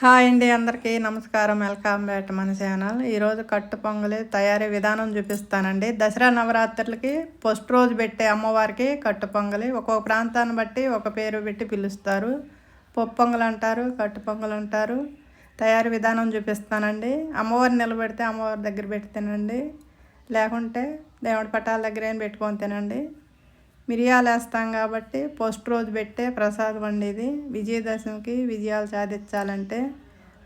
Hi అండి అందరికీ నమస్కారం. వెల్కమ్ బ్యాక్ మన ఛానల్. ఈరోజు కట్టు పొంగలి తయారీ విధానం చూపిస్తానండి. దసరా నవరాత్రులకి ఫస్ట్ రోజు పెట్టే అమ్మవారికి కట్టు పొంగలి. ఒక్కొక్క ప్రాంతాన్ని బట్టి ఒక పేరు పెట్టి పిలుస్తారు. పప్పు అంటారు కట్టు పొంగలు అంటారు. తయారీ విధానం చూపిస్తానండి. అమ్మవారిని నిలబెడితే అమ్మవారి దగ్గర పెట్టి తినండి. లేకుంటే దేవుడి పటాల దగ్గర ఏం పెట్టుకొని తినండి. మిరియాలు వేస్తాం కాబట్టి ఫస్ట్ రోజు పెట్టే ప్రసాదం అండి ఇది. విజయదశమికి విజయాలు సాధించాలంటే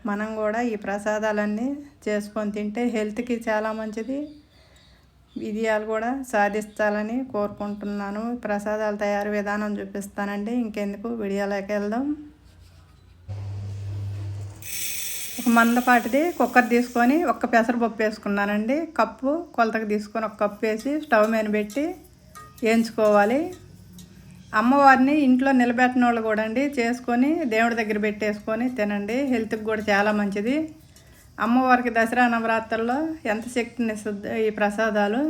మనం కూడా ఈ ప్రసాదాలన్నీ చేసుకొని తింటే హెల్త్కి చాలా మంచిది. విజయాలు కూడా సాధించాలని కోరుకుంటున్నాను. ప్రసాదాల తయారు విధానం చూపిస్తానండి. ఇంకెందుకు? వీడియోలోకి వెళ్దాం. ఒక మందపాటిది కుక్కర్ తీసుకొని ఒక్క పెసరపప్పు వేసుకున్నానండి. కప్పు కొలతకు తీసుకొని ఒక కప్పు వేసి స్టవ్ మీద పెట్టి వేయించుకోవాలి అమ్మవారిని ఇంట్లో నిలబెట్టిన వాళ్ళు కూడా అండి చేసుకొని దేవుడి దగ్గర పెట్టేసుకొని తినండి. హెల్త్కి కూడా చాలా మంచిది. అమ్మవారికి దసరా నవరాత్రుల్లో ఎంత శక్తిని ఈ ప్రసాదాలు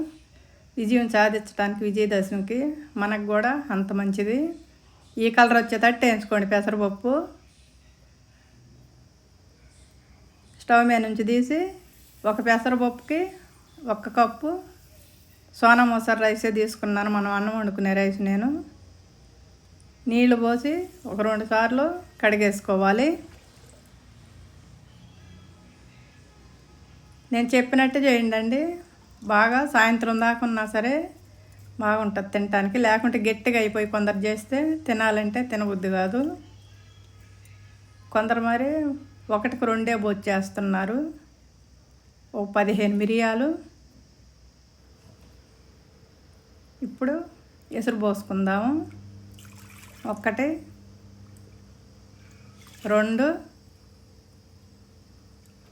విజయం సాధించడానికి విజయదశమికి మనకు కూడా అంత మంచిది. ఈ కలర్ వచ్చేటట్టు వేయించుకోండి పెసరపప్పు. స్టవ్ మీద నుంచి తీసి ఒక పెసరపప్పుకి ఒక కప్పు సోనా మోసారి రైసే తీసుకున్నాను. మనం అన్నం వండుకునే రైస్ నేను. నీళ్ళు పోసి ఒక రెండు సార్లు కడిగేసుకోవాలి. నేను చెప్పినట్టు చేయండి బాగా సాయంత్రం దాకా ఉన్నా సరే బాగుంటుంది తినటానికి. లేకుంటే గట్టిగా అయిపోయి కొందరు చేస్తే తినాలంటే తినబుద్ధి కాదు. కొందరు మరి ఒకటికి రెండే బొచ్చేస్తున్నారు ఓ పదిహేను మిరియాలు ఇప్పుడు ఎసురు పోసుకుందాము. ఒకటి రెండు.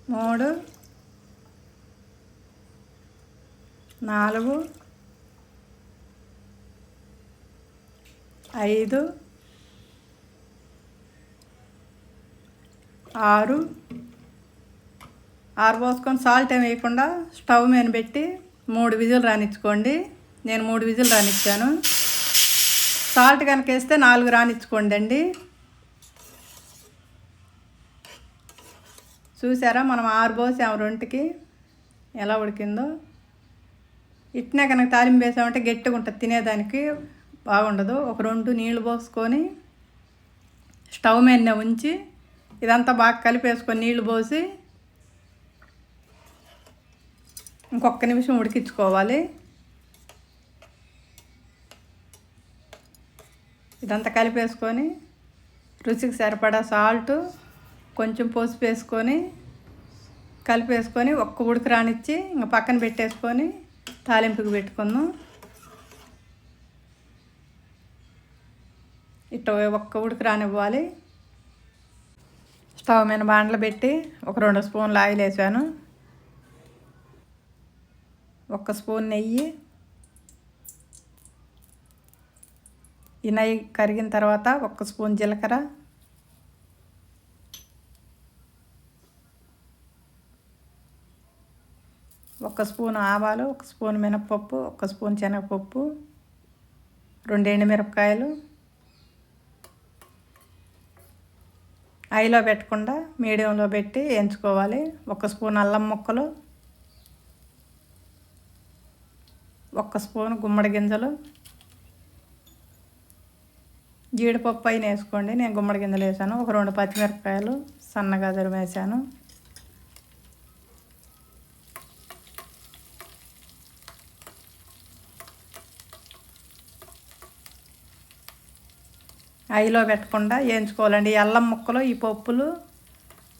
మూడు. నాలుగు. ఐదు. ఆరు. ఆరు పోసుకొని సాల్ట్ ఏమి వేయకుండా స్టవ్ మీద పెట్టి మూడు విజులు రానిచ్చుకోండి. నేను మూడు విజులు రానిచ్చాను. సాల్ట్ కనుక వేస్తే నాలుగు రానిచ్చుకోండి అండి చూసారా మనం ఆరు పోసాం రొంటికి. ఎలా ఉడికిందో. ఇట్నే కనుక తాలింపు వేసామంటే గట్టిగా ఉంటుంది తినేదానికి బాగుండదు. ఒక రెండు నీళ్ళు పోసుకొని స్టవ్ మీద ఉంచి ఇదంతా బాగా కలిపేసుకొని నీళ్ళు పోసి ఇంకొక నిమిషం ఉడికించుకోవాలి. ఇదంతా కలిపేసుకొని రుచికి సరిపడా సాల్ట్ కొంచెం పసుపు వేసుకొని కలిపేసుకొని ఒక్క ఉడికి రానిచ్చి ఇంకా పక్కన పెట్టేసుకొని తాలింపుకి పెట్టుకుందాం. ఇట్లా ఒక్క ఉడికి రానివ్వాలి. స్టవ్ మీద బాండ్లు పెట్టి ఒక రెండు స్పూన్లు ఆయిల్ వేసాను ఒక స్పూన్ నెయ్యి ఈ నెయ్యి కరిగిన తర్వాత ఒక స్పూన్ జీలకర్ర. ఒక స్పూన్ ఆవాలు ఒక స్పూన్ మినపప్పు ఒక స్పూన్ శనగపప్పు రెండు ఎండుమిరపకాయలు. ఐలో పెట్టకుండా మీడియంలో పెట్టి ఎంచుకోవాలి. ఒక స్పూన్ అల్లం ముక్కలు ఒక స్పూన్ గుమ్మడి గింజలు జీడిపప్పు అయిన వేసుకోండి. నేను గుమ్మడి గింజలు వేసాను. ఒక రెండు పచ్చిమిరపకాయలు సన్నగా వేసాను. ఐలో పెట్టకుండా వేయించుకోవాలండి. అల్లం ముక్కలు ఈ పప్పులు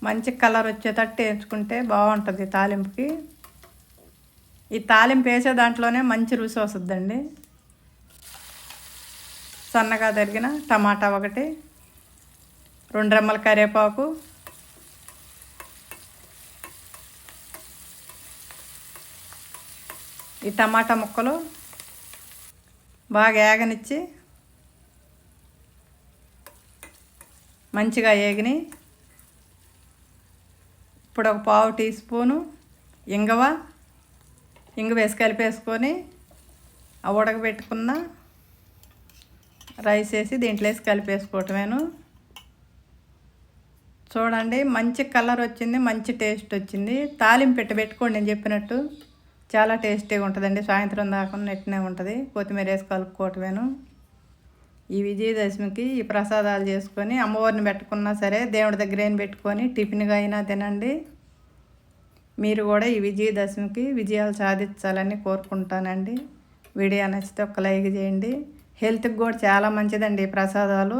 మంచి కలర్ వచ్చేటట్టు వేయించుకుంటే బాగుంటుంది తాలింపుకి. ఈ తాలింపు వేసే దాంట్లోనే మంచి రుచి వస్తుందండి. సన్నగా తరిగిన టమాటా ఒకటి రెండు రెమ్మల కరివేపాకు ఈ టమాటా ముక్కలు బాగా ఏగనిచ్చి మంచిగా ఏగిని ఇప్పుడు ఒక పావు టీ స్పూను ఇంగవ ఇంగు వేసి కలిపేసుకొని ఆ ఉడకబెట్టుకున్న రైస్ వేసి దీంట్లో వేసి కలిపేసుకోవటమేను. చూడండి మంచి కలర్ వచ్చింది మంచి టేస్ట్ వచ్చింది. తాలింపు పెట్టి పెట్టుకోండి నేను చెప్పినట్టు. చాలా టేస్టీగా ఉంటుందండి సాయంత్రం దాకా నెట్టినే ఉంటుంది. కొత్తిమీర వేసి కలుపుకోవటమేను. ఈ విజయదశమికి ఈ ప్రసాదాలు చేసుకొని అమ్మవారిని పెట్టుకున్నా సరే దేవుడి దగ్గర ఏం పెట్టుకొని టిఫిన్గా అయినా తినండి. మీరు కూడా ఈ విజయదశమికి విజయాలు సాధించాలని కోరుకుంటానండి. వీడియో నచ్చితే ఒక లైక్ చేయండి. హెల్త్కి కూడా చాలా మంచిదండి ప్రసాదాలు.